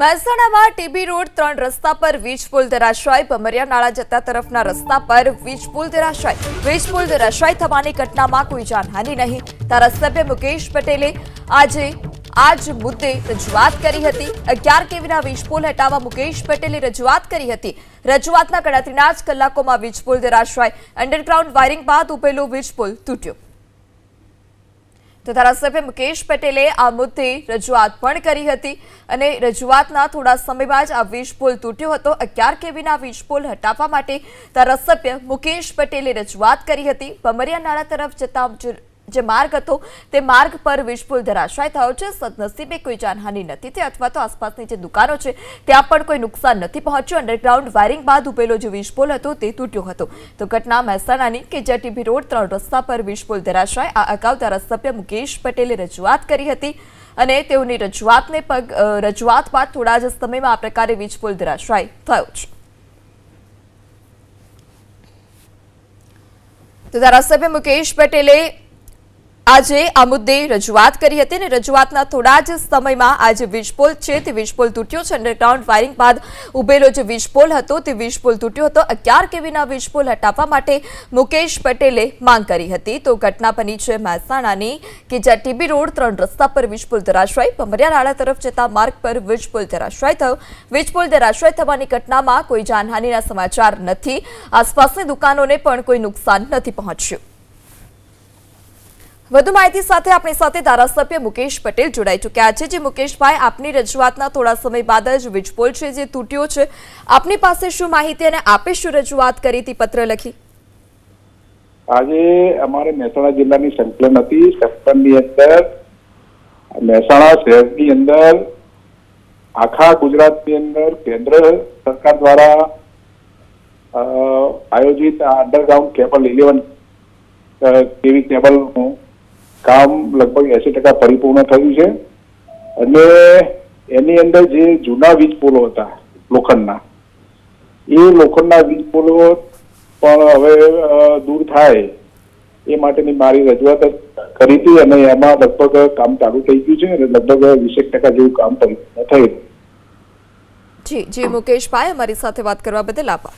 મહેસાણામાં TB road ત્રણ રસ્તા પર વીજ પુલ ધરાશાય. ભમરિયા નાળા જતા તરફના રસ્તા પર વીજ પુલ ધરાશાય. વીજ પુલ ધરાશાય થવાની ઘટનામાં કોઈ જાનહાનિ નહીં. ધારાસભ્ય મુકેશ પટેલે આજે, આજ મુદ્દે રજૂઆત કરી હતી. અગિયાર કેવીના વીજ પુલ હટાવવા મુકેશ પટેલે રજૂઆત કરી હતી. રજૂઆતના ગણતરીના જ કલાકોમાં વીજ પુલ ધરાશાય. અંડરગ્રાઉન્ડ વાયરિંગ બાદ ઉભેલો વીજ પુલ તૂટ્યો. તો ધારાસભ્ય મુકેશ પટેલે આ મુદ્દે રજૂઆત પણ કરી હતી અને રજૂઆતના થોડા સમયમાં જ આ વીજ તૂટ્યો હતો. અગિયાર કેવીના વીજ પુલ હટાવવા માટે ધારાસભ્ય મુકેશ પટેલે રજૂઆત કરી હતી. ભમરિયા નાળા તરફ જતા જે- માર્ગ હતો તે માર્ગ પર વીજ ધરાશાય થયો છે. સદનસીબે કોઈ જાનહાનિ નથી થઈ અથવા તો આસપાસની જે દુકાનો છે ત્યાં પણ કોઈ નુકસાન નથી પહોંચ્યું. અંડરગ્રાઉન્ડ વાયરિંગ બાદ ઉભેલો જે વીજ હતો તે તૂટ્યો હતો. તો ઘટના મહેસાણાની કે જે રોડ ત્રણ રસ્તા પર વીજ પુલ ધરાશાય, આ અગાઉ ધારાસભ્ય મુકેશ પટેલે રજૂઆત કરી હતી અને તેઓની રજૂઆતને પગ રજૂઆત બાદ થોડા જ સમયમાં આ પ્રકારે વીજપુલ ધરાશાય થયો છે. તો ધારાસભ્ય મુકેશ પટેલે આજે આ મુદ્દે રજૂઆત કરી હતી અને રજૂઆતના થોડા જ સમયમાં આ જે વીજપોલ છે તે વીજપોલ તૂટ્યો છે. અંડરગ્રાઉન્ડ વાયરિંગ બાદ ઉભેલો જે વીજપોલ હતો તે વીજપોલ તૂટ્યો હતો. અગિયાર કેવીના વીજપોલ હટાવવા માટે મુકેશ પટેલે માંગ કરી હતી. તો ઘટના બની છે મહેસાણાની કે જ્યાં ટીબી રોડ ત્રણ રસ્તા પર વીજપોલ ધરાશાય. ભમરિયા નાળા તરફ જતા માર્ગ પર વીજપોલ ધરાશાય થયો. વીજપોલ ધરાશાય થવાની ઘટનામાં કોઈ જાનહાનિના સમાચાર નથી. આસપાસની દુકાનોને પણ કોઈ નુકસાન નથી પહોંચ્યું. વધુ માહિતી સાથે આપણી સાથે ધારાસભ્ય મુકેશ પટેલ જોડાઈ ચૂક્યા છે. જે મુકેશભાઈ, આપની રજૂઆતના થોડા સમય બાદ જ વીજપોલ છે જે તૂટ્યો છે. આપની પાસે શું માહિતી અને આપે શું રજૂઆત કરી હતી પત્ર લખી? આજે અમારે મહેસાણા જિલ્લાની સંકલન હતી. સંકલનની અંદર મહેસાણા શહેરની અંદર આખા ગુજરાતની અંદર કેન્દ્ર સરકાર દ્વારા આયોજિત આ અંડરગ્રાઉન્ડ કેબલ ઇલેવન કેવી કેબલનું કામ લગભગ એસી ટકા પરિપૂર્ણ થયું છે. અને એની અંદર જે જૂના વીજ પોલો હતા, લોખંડના, એ લોખંડના વીજ પોલો પણ હવે દૂર થાય. એ માટેની મારી રજૂઆત કરી હતી અને એમાં લગભગ કામ ચાલુ થઈ ગયું છે અને લગભગ વીસેક ટકા જેવું કામ પરિપૂર્ણ થયું. જી જી મુકેશભાઈ અમારી સાથે વાત કરવા બદલ આભાર.